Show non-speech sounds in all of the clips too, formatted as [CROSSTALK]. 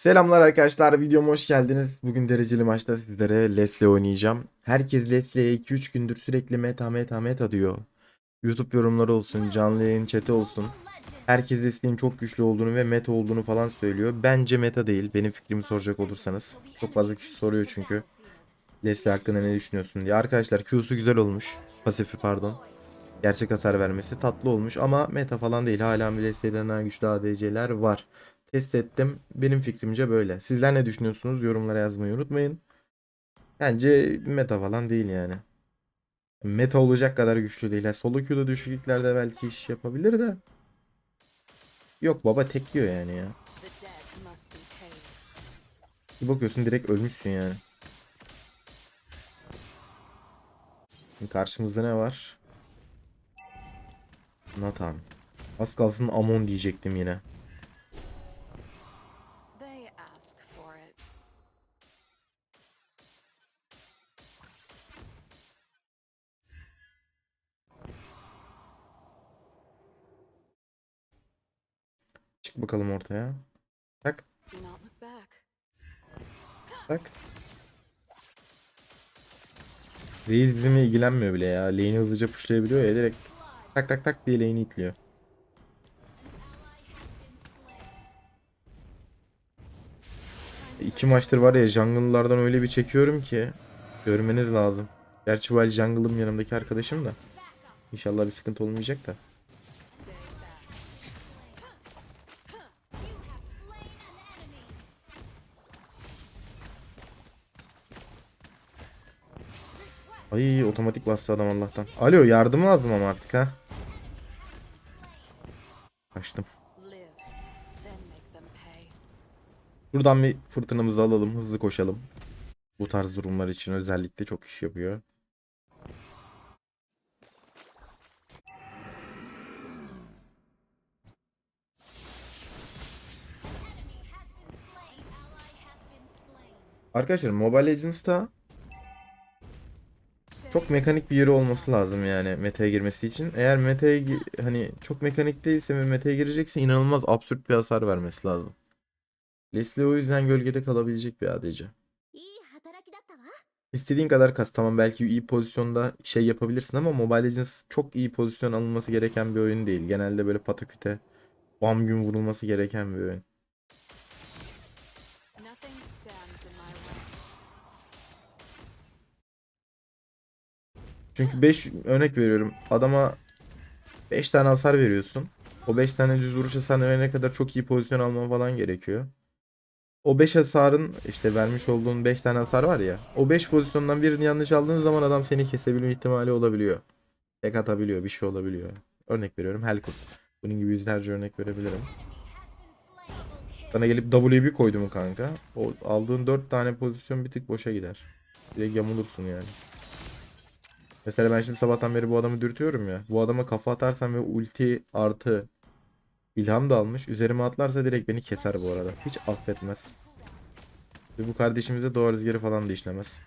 Selamlar arkadaşlar videoma hoş geldiniz. Bugün dereceli maçta sizlere Leslie oynayacağım. Herkes Leslie'ye 2-3 gündür sürekli meta meta meta diyor. YouTube yorumları olsun, canlı yayın chat'i olsun. Herkes Leslie'nin çok güçlü olduğunu ve meta olduğunu falan söylüyor. Bence meta değil. Benim fikrimi soracak olursanız. Çok fazla kişi soruyor çünkü. Leslie hakkında ne düşünüyorsun diye. Arkadaşlar Q'su güzel olmuş. Pasifi pardon. Gerçek hasar vermesi tatlı olmuş ama meta falan değil. Hala Leslie'den daha güçlü ADC'ler var test ettim. Benim fikrimce böyle. Sizler ne düşünüyorsunuz? Yorumlara yazmayı unutmayın. Bence meta falan değil yani. Meta olacak kadar güçlü değil. Yani solo queue'da düşüklüklerde belki iş yapabilir de. Yok baba tek yiyor yani ya. Bir bakıyorsun direkt ölmüşsün yani. Karşımızda ne var? Nathan. Az kalsın Amon diyecektim yine. Bakalım ortaya. Tak tak. Reis bizimle ilgilenmiyor bile ya. Lane'i hızlıca pushlayabiliyor ya direkt tak tak tak diye lane'i itliyor. İki maçtır var ya jungle'lardan öyle bir çekiyorum ki görmeniz lazım. Gerçi bu el jungle'ım yanımdaki arkadaşım da. İnşallah bir sıkıntı olmayacak da. Ay otomatik bastı adam Allah'tan. Alo yardım lazım ama artık ha. Kaçtım. Buradan bir fırtınamızı alalım. Hızlı koşalım. Bu tarz durumlar için özellikle çok iş yapıyor. Arkadaşlar Mobile Legends'ta çok mekanik bir yeri olması lazım yani meta'ya girmesi için. Eğer meta'ya hani çok mekanik değilse ve meta'ya girecekse inanılmaz absürt bir hasar vermesi lazım. Leslie o yüzden gölgede kalabilecek bir ADC. İstediğin kadar kas tamam belki iyi pozisyonda şey yapabilirsin ama Mobile Legends çok iyi pozisyon alınması gereken bir oyun değil. Genelde böyle pataküte bam gün vurulması gereken bir oyun. Çünkü 5 örnek veriyorum. Adama 5 tane hasar veriyorsun. O 5 tane düz vuruş hasarını verene kadar çok iyi pozisyon alman falan gerekiyor. O 5 hasarın işte vermiş olduğun 5 tane hasar var ya. O 5 pozisyondan birini yanlış aldığın zaman adam seni kesebilme ihtimali olabiliyor. Tek atabiliyor, bir şey olabiliyor. Örnek veriyorum Helkut. Bunun gibi yüzlerce örnek verebilirim. Sana gelip W bir koydu mu kanka? O aldığın 4 tane pozisyon bir tık boşa gider. Direkt yamulursun yani. Mesela ben şimdi sabahtan beri bu adamı dürtüyorum ya. Bu adama kafa atarsam ve ulti artı ilham da almış. Üzerime atlarsa direkt beni keser bu arada. Hiç affetmez. Ve bu kardeşimize doğa rüzgarı falan da işlemez.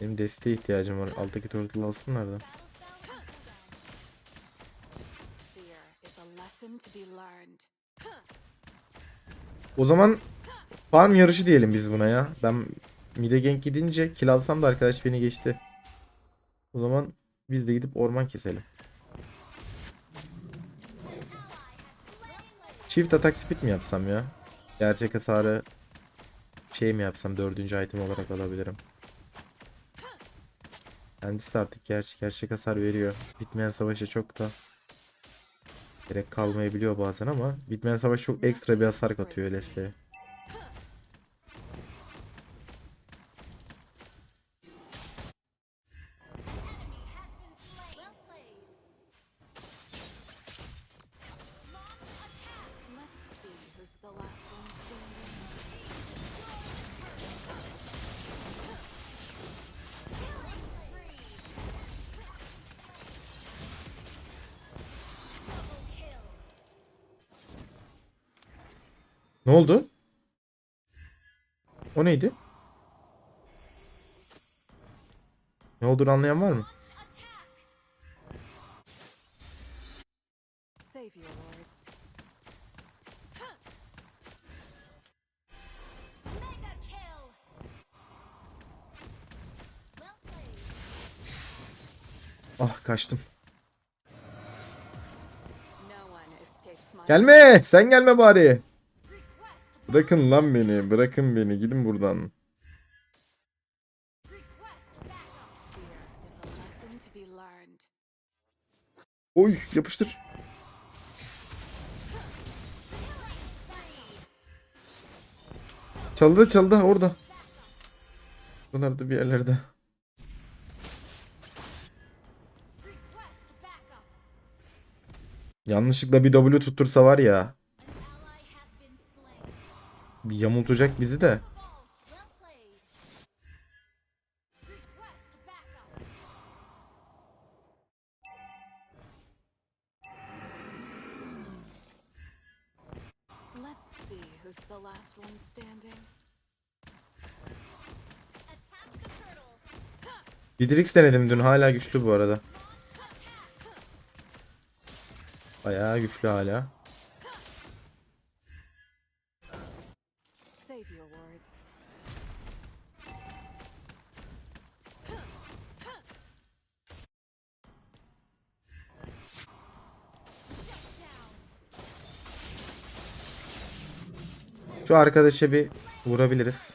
Benim desteğe ihtiyacım var. Alttaki turtle alsınlar da. O zaman farm yarışı diyelim biz buna ya. Ben mide gank gidince kill alsam da arkadaş beni geçti. O zaman biz de gidip orman keselim. Çift atak speed mi yapsam ya? Gerçek hasarı şey mi yapsam dördüncü item olarak alabilirim. Kendisi artık gerçek, gerçek hasar veriyor. Bitmeyen savaşa çok da gerek kalmayabiliyor bazen ama bitmeyen savaş çok ekstra bir hasar katıyor Leslie'ye. Ne oldu? O neydi? Ne olduğunu anlayan var mı? Ah kaçtım. Gelme sen gelme bari. Bırakın lan beni bırakın beni gidin buradan. Oy yapıştır. Çaldı çaldı orada. Buralarda bir yerlerde. Yanlışlıkla bir W tuttursa var ya. Standing. Attack the turtle. Vidrix denedim dün hala güçlü bu arada. Bayağı güçlü hala. Şu arkadaşa bir vurabiliriz.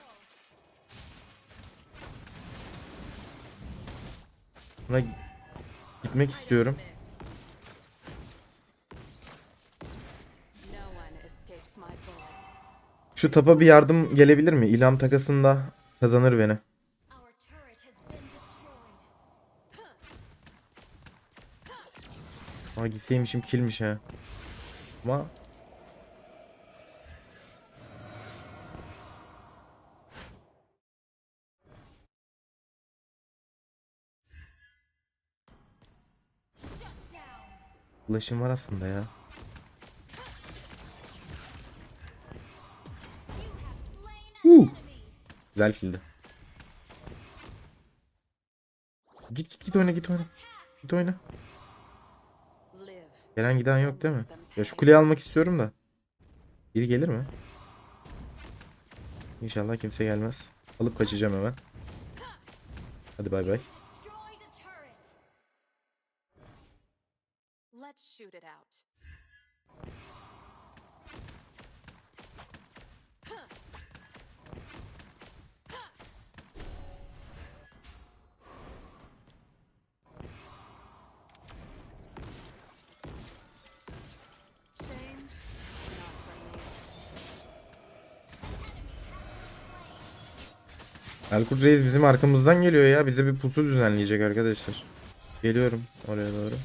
Buna gitmek istiyorum. Şu tapa bir yardım gelebilir mi? İlham takasında kazanır beni. Ama gitseymişim killmiş ha. Ama ulaşım var aslında ya. Woo. Güzel killdi. Git git git oyna git oyna. Git oyna. Gelen giden yok değil mi? Ya şu kuleyi almak istiyorum da. Biri gelir mi? İnşallah kimse gelmez. Alıp kaçacağım hemen. Hadi bay bay. Shoot it out. Erkut Reis bizim arkamızdan geliyor ya. Bize bir pusu düzenleyecek arkadaşlar. Geliyorum oraya doğru.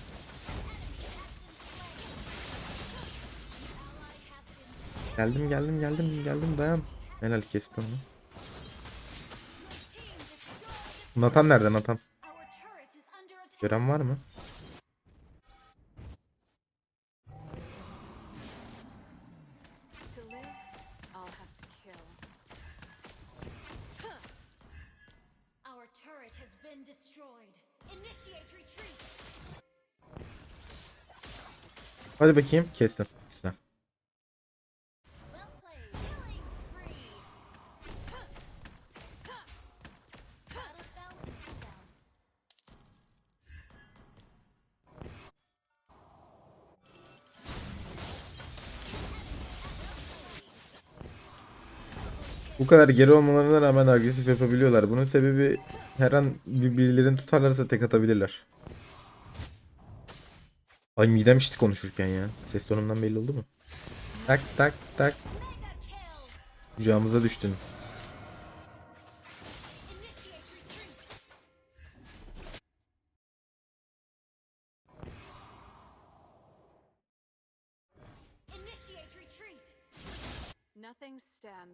Geldim geldim geldim geldim dayan. Helal kesti onu. Nathan nerede Nathan? Gören var mı? To live, I'll Bu kadar geri olmalarına rağmen agresif yapabiliyorlar. Bunun sebebi her an birbirlerini tutarlarsa tek atabilirler. Ay midem içti konuşurken ya. Ses tonumdan belli oldu mu? Tak tak tak. Kucağımıza düştün.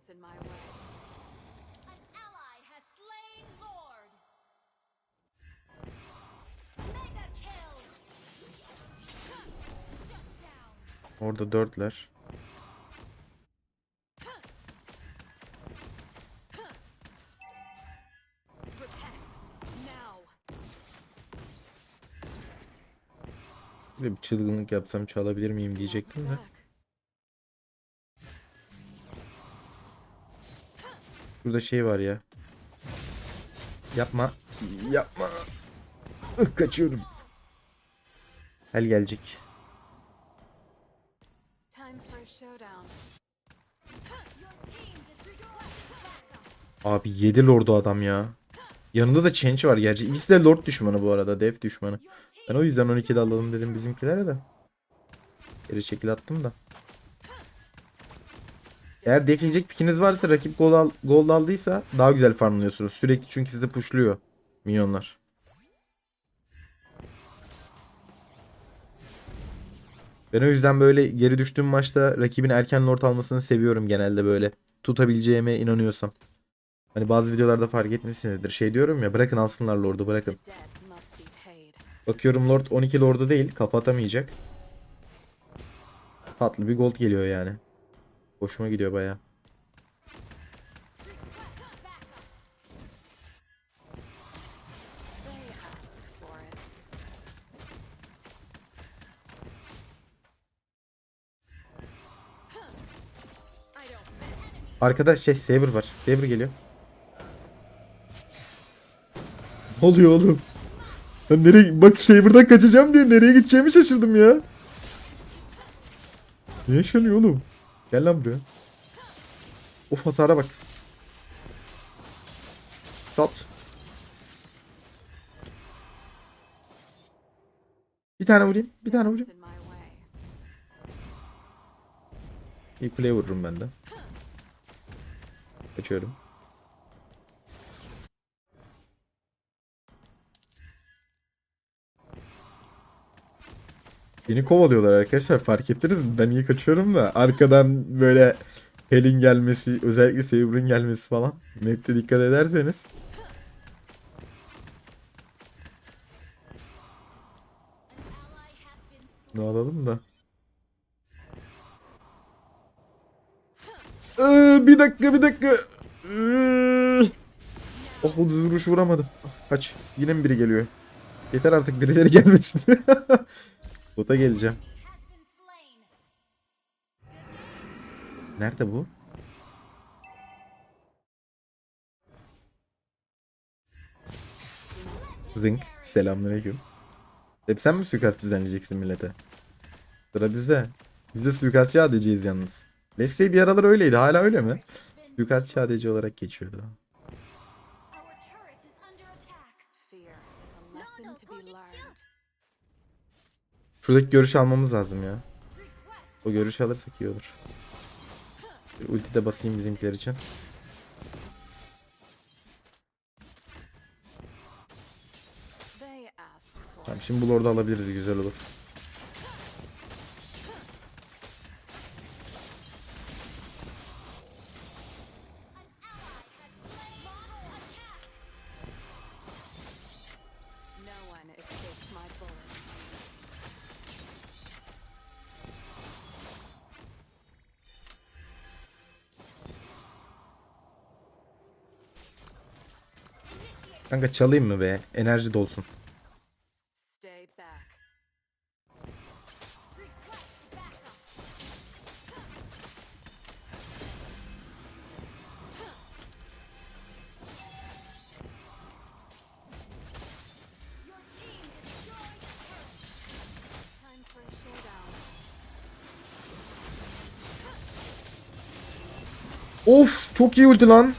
Stands in my way. An ally has slain Lord. Mega kill. Shut down. Orada dörtler. Böyle bir çılgınlık yapsam çalabilir miyim diyecektim de. Back. Burada şey var ya. Yapma. Yapma. [LAUGHS] Kaçıyorum. Hel gelecek. Abi 7 lordu adam ya. Yanında da Change var gerçi. İkisi de lord düşmanı bu arada. Dev düşmanı. Ben o yüzden 12'de alalım dedim bizimkilere de. Geri çekil attım da. Eğer defleyecek pikiniz varsa rakip gol, al, gol aldıysa daha güzel farmlıyorsunuz. Sürekli çünkü sizi pushluyor minyonlar. Ben o yüzden böyle geri düştüğüm maçta rakibin erken lord almasını seviyorum genelde böyle. Tutabileceğime inanıyorsam. Hani bazı videolarda fark etmişsinizdir. Şey diyorum ya bırakın alsınlar lordu bırakın. Bakıyorum Lord 12 Lord'u değil kapatamayacak. Tatlı bir gold geliyor yani. Hoşuma gidiyor baya. They asked for it. I don't Arkada şey Saber var. Saber geliyor. Ne oluyor oğlum? Ben nereye bak Saber'dan kaçacağım diye nereye gideceğimi şaşırdım ya. Ne yaşanıyor oğlum? Gel lan buraya. Of hasara bak. Sat. Bir tane vurayım. Bir tane vurayım. İyi kuleye vururum ben de. Kaçıyorum. Beni kovalıyorlar arkadaşlar fark ettiniz mi? Ben iyi kaçıyorum da arkadan böyle Helin gelmesi özellikle Saber'ın gelmesi falan. Map'te dikkat ederseniz. Ne alalım da. Ee, bir dakika bir dakika. Ee. Oh vuruş vuramadım. Kaç. Yine mi biri geliyor? Yeter artık birileri gelmesin. [LAUGHS] Geleceğim. has been slain. Nerede bu? Zınk. Selamünaleyküm. Hep sen mi suikast düzenleyeceksin millete? Sıra bizde. Biz de suikastçı ADC'yiz yalnız. Leslie bir aralar öyleydi. Hala öyle mi? Suikastçı ADC olarak geçiyordu. Şuradaki görüş almamız lazım ya. O görüşü alırsak iyi olur. Ulti de basayım bizimkiler için. Tamam şimdi bu lord'u alabiliriz güzel olur. Kanka çalayım mı be? Enerji dolsun. Of çok iyi ulti lan.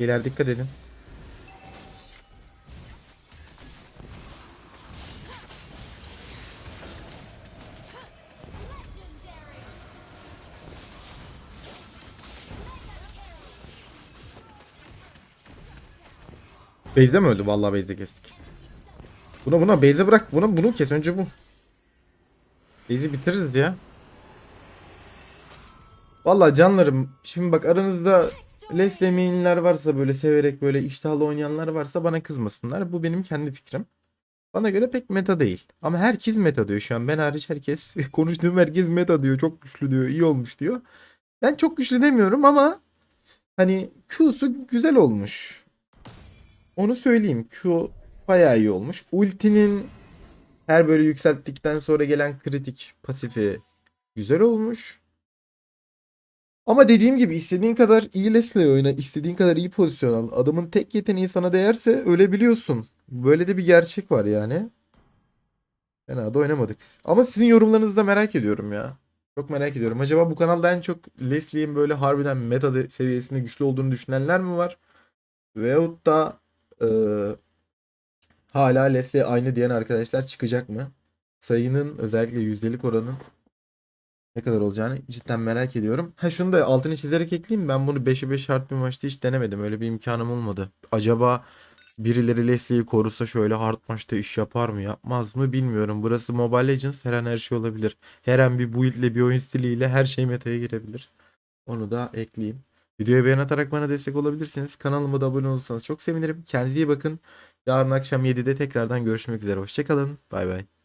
Beyler dikkat edin. Base'de mi öldü? Vallahi base'de kestik. Buna buna base'e bırak. Bunu bunu kes önce bu. Base'i bitiririz ya. Vallahi canlarım. Şimdi bak aranızda Leslie main'ler varsa böyle severek böyle iştahlı oynayanlar varsa bana kızmasınlar. Bu benim kendi fikrim. Bana göre pek meta değil. Ama herkes meta diyor şu an. Ben hariç herkes [LAUGHS] konuştuğum herkes meta diyor. Çok güçlü diyor. iyi olmuş diyor. Ben çok güçlü demiyorum ama hani Q'su güzel olmuş. Onu söyleyeyim. Q bayağı iyi olmuş. Ultinin her böyle yükselttikten sonra gelen kritik pasifi güzel olmuş. Ama dediğim gibi istediğin kadar iyi Leslie oyna, istediğin kadar iyi pozisyon al. Adamın tek yeteneği sana değerse ölebiliyorsun. Böyle de bir gerçek var yani. Fena da oynamadık. Ama sizin yorumlarınızı da merak ediyorum ya. Çok merak ediyorum. Acaba bu kanalda en çok Leslie'in böyle harbiden meta de- seviyesinde güçlü olduğunu düşünenler mi var? Veyahut da eee, hala Leslie aynı diyen arkadaşlar çıkacak mı? Sayının özellikle yüzdelik oranın ne kadar olacağını cidden merak ediyorum. Ha şunu da altını çizerek ekleyeyim. Ben bunu 5'e 5 şart bir maçta hiç denemedim. Öyle bir imkanım olmadı. Acaba birileri Leslie'yi korusa şöyle hard maçta iş yapar mı yapmaz mı bilmiyorum. Burası Mobile Legends her an her şey olabilir. Her an bir build bir oyun stiliyle her şey meta'ya girebilir. Onu da ekleyeyim. Videoya beğen atarak bana destek olabilirsiniz. Kanalıma da abone olursanız çok sevinirim. Kendinize iyi bakın. Yarın akşam 7'de tekrardan görüşmek üzere. Hoşçakalın. Bay bay.